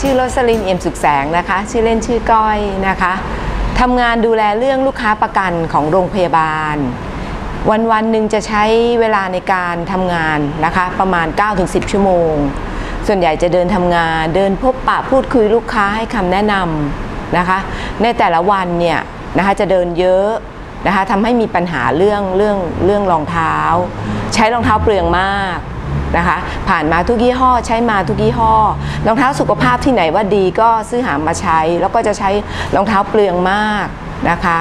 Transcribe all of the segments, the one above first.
ชื่อโรสลินเอี่ยมสุขแสงนะคะ ชื่อเล่นชื่อก้อยนะคะทำงานดูแลเรื่องลูกค้าประกันของโรงพยาบาล วันวันหนึ่งจะใช้เวลาในการทำงานนะคะ ประมาณ 9-10 ชั่วโมง ส่วนใหญ่จะเดินทำงานเดินพบปะพูดคุยลูกค้าให้คำแนะนำนะคะ ในแต่ละวันเนี่ยนะคะจะเดินเยอะนะคะทำให้มีปัญหาเรื่องเรื่องเรื่องรองเท้า ใช้รองเท้าเปลืองมาก นะคะ ผ่านมาทุกยี่ห้อใช้มาทุกยี่ห้อรองเท้าสุขภาพที่ไหนว่าดีก็ซื้อหามาใช้ แล้วก็จะใช้รองเท้าเปลืองมากนะคะ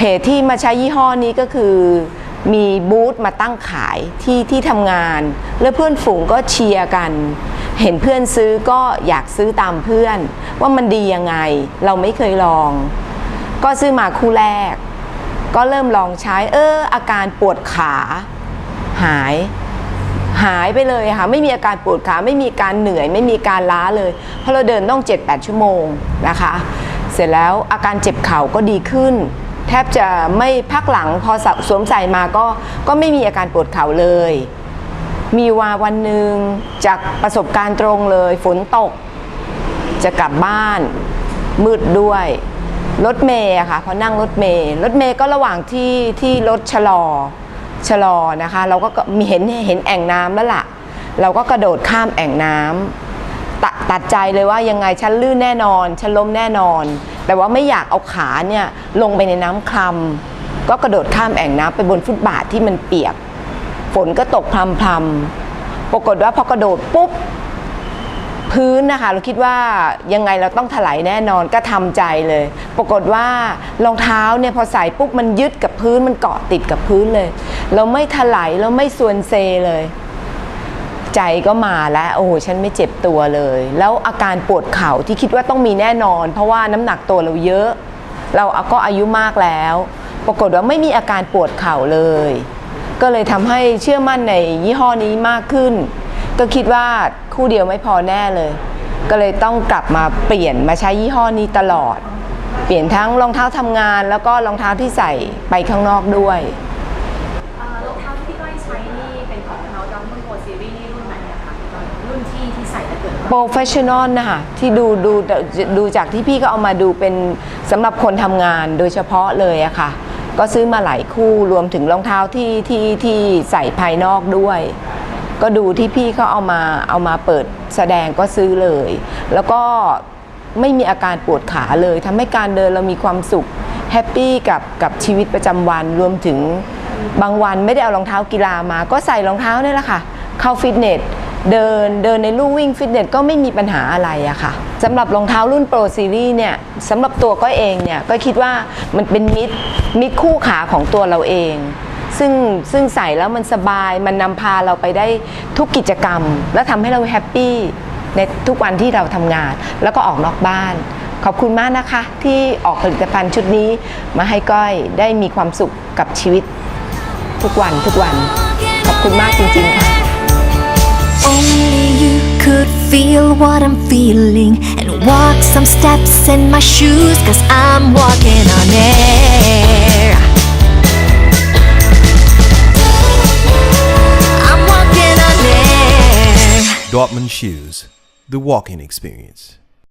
เหตุที่มาใช้ยี่ห้อนี้ก็คือมีบูธมาตั้งขายที่ที่ทำงาน แล้วเพื่อนฝูงก็เชียร์กัน เห็นเพื่อนซื้อก็อยากซื้อตามเพื่อน ว่ามันดียังไงเราไม่เคยลอง ก็ซื้อมาคู่แรก ก็เริ่มลองใช้เอออาการปวดขาหาย หายไปเลยค่ะ ไม่มีอาการปวดขาไม่มีการเหนื่อย ไม่มีการล้าเลย เพราะเราเดินต้อง 7-8 ชั่วโมงนะคะ เสร็จแล้วอาการเจ็บเข่าก็ดีขึ้น แทบจะไม่พักหลังพอสวมใส่มาก็ก็ไม่มีอาการปวดเข่าเลย มีวาวันหนึ่งจากประสบการณ์ตรงเลย ฝนตก จะกลับบ้าน มืดด้วยรถเมย์อะค่ะพอนั่งรถเมย์รถเมย์ก็ระหว่างที่ที่รถชะลอ ชะลอนะคะ เราก็มีเห็นเห็นแอ่งน้ำแล้วล่ะ เราก็กระโดดข้ามแอ่งน้ำตตัดใจเลยว่ายังไงฉันลื่นแน่นอนฉันล้มแน่นอน แต่ว่าไม่อยากเอาขาเนี่ยลงไปในน้ำคลำก็กระโดดข้ามแอ่งน้ำไปบนฟุตบาทที่มันเปียก ฝนก็ตกพรำๆปรากฏว่าพอกระโดดปุ๊บ พื้นนะคะ เราคิดว่ายังไงเราต้องถลายแน่นอนก็ทำใจเลย ปรากฏว่ารองเท้าเนี่ยพอใส่ปุ๊บมันยึดกับพื้นมันเกาะติดกับพื้นเลย เราไม่ถลายเราไม่ส่วนเซเลย ใจก็มาแล้วโอ้โหฉันไม่เจ็บตัวเลย แล้วอาการปวดเข่าที่คิดว่าต้องมีแน่นอน เพราะว่าน้ำหนักตัวเราเยอะ เราก็อายุมากแล้ว ปรากฏว่าไม่มีอาการปวดเข่าเลย ก็เลยทำให้เชื่อมั่นในยี่ห้อนี้มากขึ้น ก็คิดว่าคู่เดียวไม่พอแน่เลย ก็เลยต้องกลับมาเปลี่ยนมาใช้ยี่ห้อนี้ตลอด เปลี่ยนทั้งรองเท้าทำงาน แล้วก็รองเท้าที่ใส่ไปข้างนอกด้วยเอ่อรองเท้าที่พี่ก้อยใช้นี่เป็นของเขาดัมเบิลโกซีรีส์นี่รุ่นไหนอะคะพี่ก้อยรุ่นที่ที่ใส่แล้วเกิดความโปรเฟชชั่นอลนะคะที่ดูดูดูจากที่พี่ก็เอามาดูเป็นสำหรับคนทำงานโดยเฉพาะเลยอะค่ะ ก็ซื้อมาหลายคู่รวมถึงรองเท้าที่ที่ที่ใส่ภายนอกด้วย ก็ดูที่พี่เขาเอามาเอามาเปิดแสดงก็ซื้อเลย แล้วก็ไม่มีอาการปวดขาเลยทำให้การเดินเรามีความสุขแฮปปี้กับกับชีวิตประจำวันรวมถึงบางวันไม่ได้เอารองเท้ากีฬามา ก็ใส่รองเท้านี่แหละค่ะ เข้าฟิตเนสเดินเดินในลู่วิ่งฟิตเนสก็ไม่มีปัญหาอะไรอะค่ะสำหรับรองเท้ารุ่นโปรซีรีส์เนี่ยสำหรับตัวก็เองเนี่ยก็คิดว่ามันเป็นมิตรมิตรคู่ขาของตัวเราเอง ซึ่งซึ่งใส่แล้วมันสบายมันนำพาเราไปได้ทุกกิจกรรม และทำให้เราแฮปปี้ในทุกวันที่เราทำงาน แล้วก็ออกนอกบ้าน ขอบคุณมากนะคะ ที่ออกผลิตภัณฑ์ชุดนี้ มาให้ก้อยได้มีความสุขกับชีวิตทุกวันทุกวัน ขอบคุณมากจริง ๆ ค่ะ Only you could feel what I'm feeling and walk some steps in my shoes cause I'm walking on air. I'm walking on air. Dortmund Shoes, the walking experience.